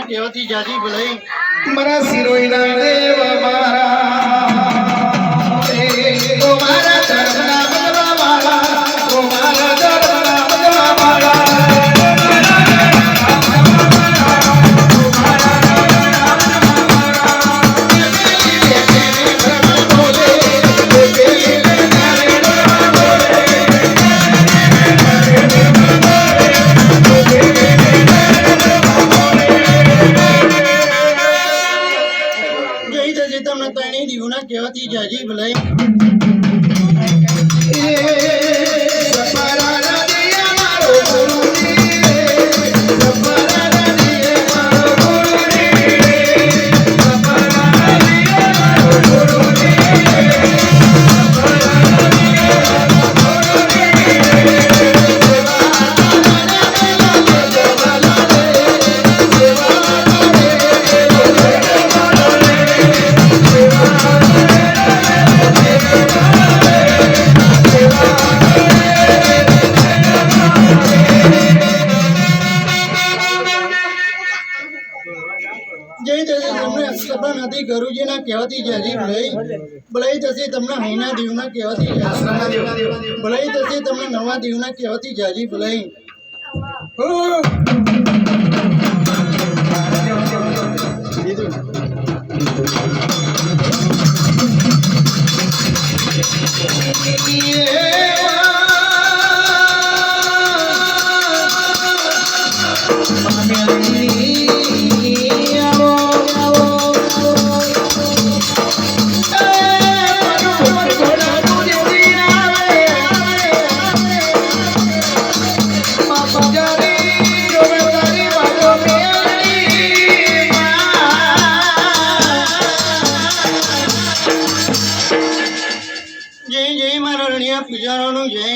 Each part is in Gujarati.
કહેવાથી જાજી ભલાઈ. મારા સિરોઈના દેવ મારા. મારા તમને ત્રણેય દીવના કહેવાથી જાજી ભલાઈ ગુરુજીના કહેવાથી જાજી ભલાઈ ભલાઈ થશે તમને હૈના દીવના કહેવાથી ભલાઈ. થશે તમને નવા દીવના કહેવાથી જાજી ભલાઈ. જય પૂજારાનું જય.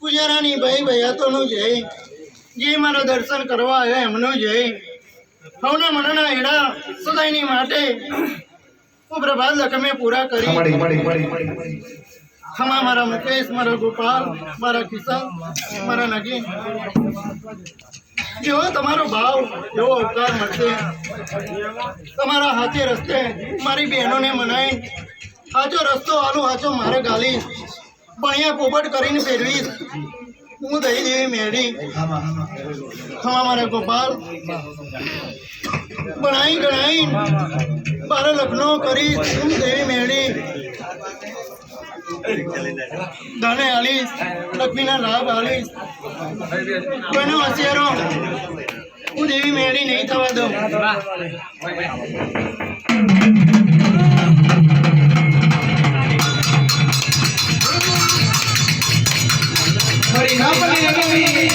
પૂજારાની ભાઈ ભૈયાતોનું જય. જે મારા દર્શન કરવા આવ્યા એમનું જય. હવના મનના હેડા સદાયની માટે હું પ્રભાત લખમે પૂરા કરી. ખમા મારા મુકેશ મારા ગોપાલ મારા કિશન મારા નગીન જેવો તમારો ભાવ એવો અવતાર મળશે. તમારા હાથે રસ્તે મારી બહેનોને મનાઈ સાચો રસ્તો આલો સાચો મારે ગાલી ભણ્યા પોપટ કરીને ફેરવીશ હું દહી દેવી મેળી. ખમા મારા ગોપાલ. ભણાઈ ગણાઈ. મારે લગ્નો કરી હું દેવી મેળી. ધને આલીશ લક્ષ્મીના લાભ આલીશ કોઈનો હશિયારો? હું દેવી મેળી નહીં થવા દઉં. મારી ના બની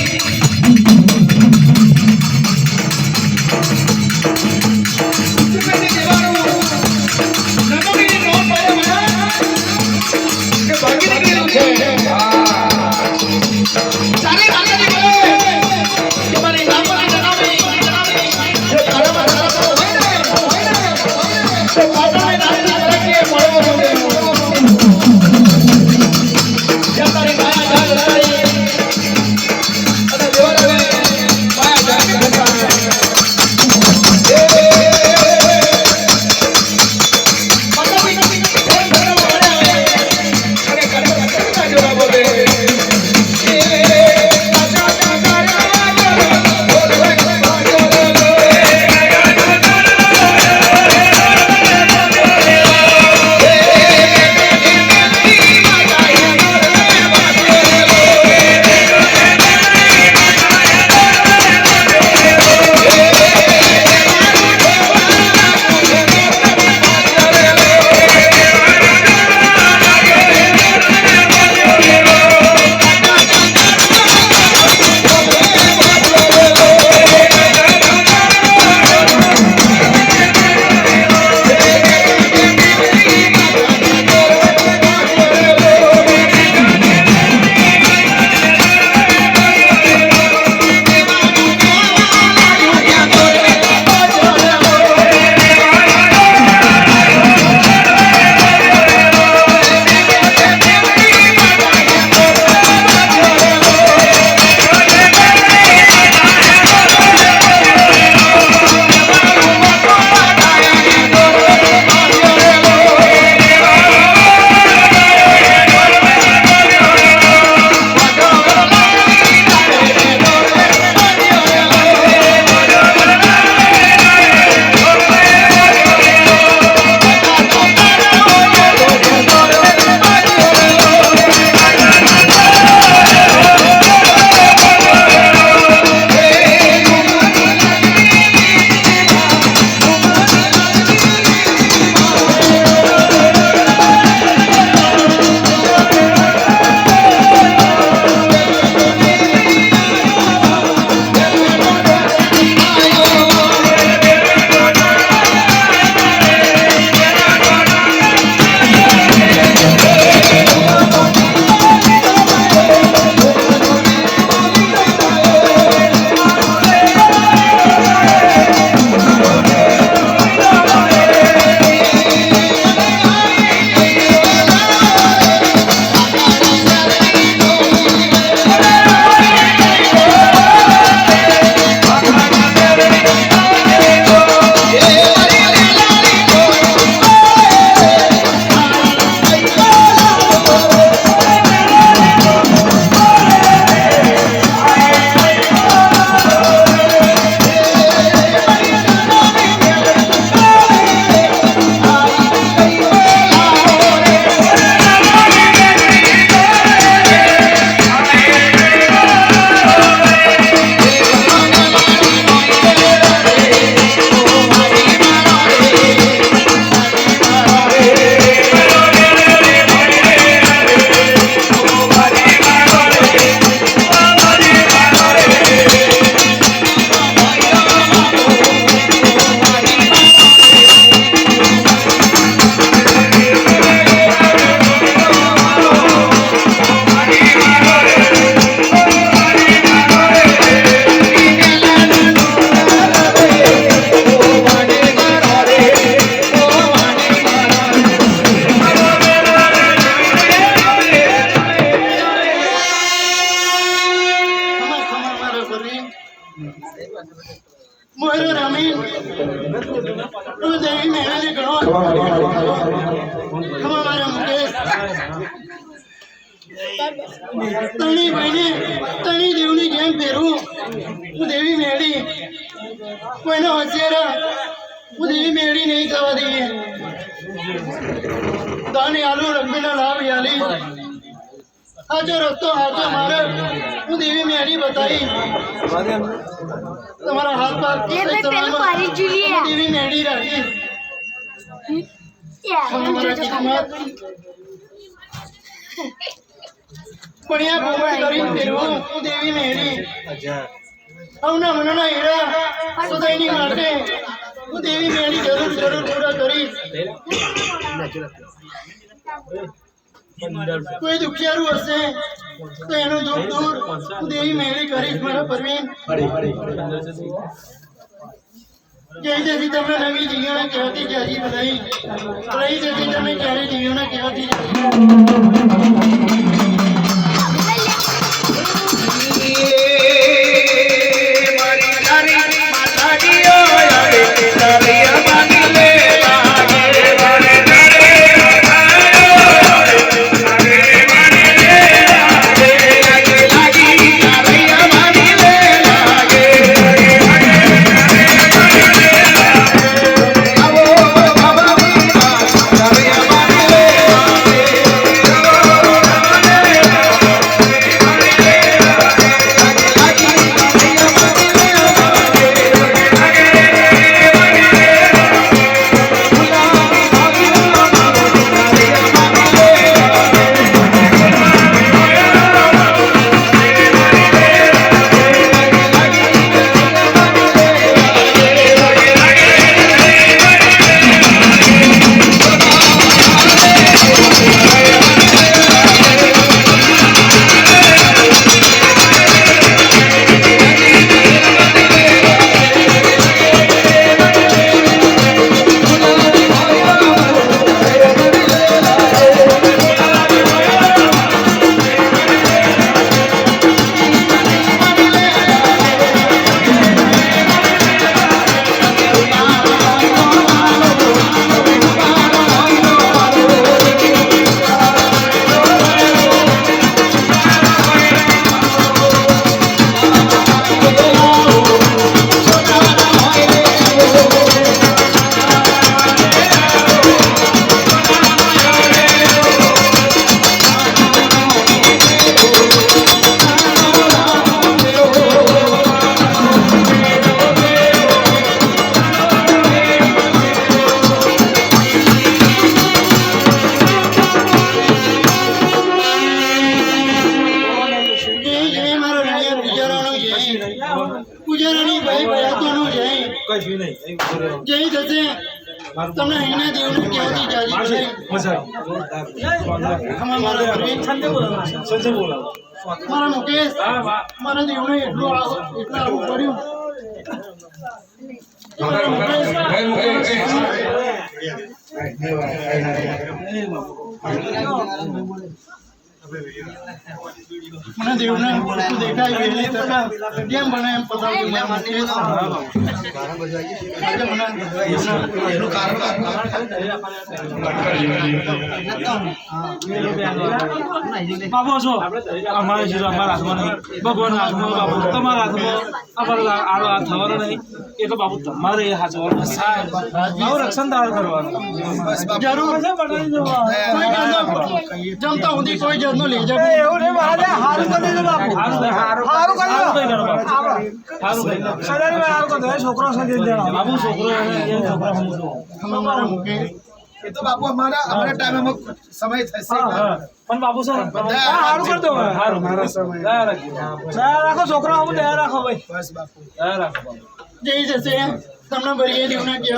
મોરો રામીન તું દેવી મેળાને ગણો ખમા મારો મુકેશ તણી ભાઈને તણી દેવની જેમ પહેરું હું દેવી મેળી કોઈનો હોશિયારા હું દેવી મેળી નહીં થવા દઈએ દાને આલુ રગબીના લાભ યાલી. હાજો રસ્તો હાજો મારે હું દેવી મેરી બતાવી. તમારા હાથ પાક એ તો પેલું મારી જુલિયા દેવી મેરી રાખી બઢિયા કોમળ કરીને ફેરવું હું દેવી મેળી. આવના મનના હીરા સદાયની માટે હું દેવી મેળી જરૂર જરૂર પૂરા કરીશ. કોઈ દુખિયારું હશે તો એનું દુઃખ દૂર. હું દેવી મેળી કરીશ મારા પરવીન. જય જેથી તમને નવી જીવન કહેવાતી જાજી બધાઈ રહી જેથી તમે ક્યારે જીવન કહેવાતી મારી તમને એના દેવને ક્યાંથી જાજી મારા મુકેશ મારા દેવને એટલું આવું એટલું આવું પડ્યું મારા મુકેશ મને દેવને વસ્તુ દેખાય વહેલી તકા કેમ બને એમ આજે મને દેવના બાપુ છો. અમારે છે અમારા હાથમાં નહીં ભગવાન હાથમાં બાબો. તમારા હાથમાં અમારો આડો હાથ થવાનો નહીં. એટલે બાબુ તમારે એ હાચવાનું આવું રક્ષણ તાર કરવાનું. જરૂર કોઈ જમતા સુધી કોઈ જાતનો જાય એવું નહીં હારું કરી દેજો બાપુ. હારું હારું કરી હારું કરી દેજો હારું કરી દેજો સદાની હારું કરી છોકરો સાથે બાપુ છોકરો છોકરો મારા એ તો બાપુ અમારા અમારા ટાઈમે સમય થશે. હા હા. પણ બાપુ સર સારું કરી દો. હારું દયા રાખજો દયા રાખો છોકરો આવું દયા રાખો ભાઈ. બસ બાપુ. દયા રાખો બાપુ જય જશે તમને ભરીએ દેવના કહેવા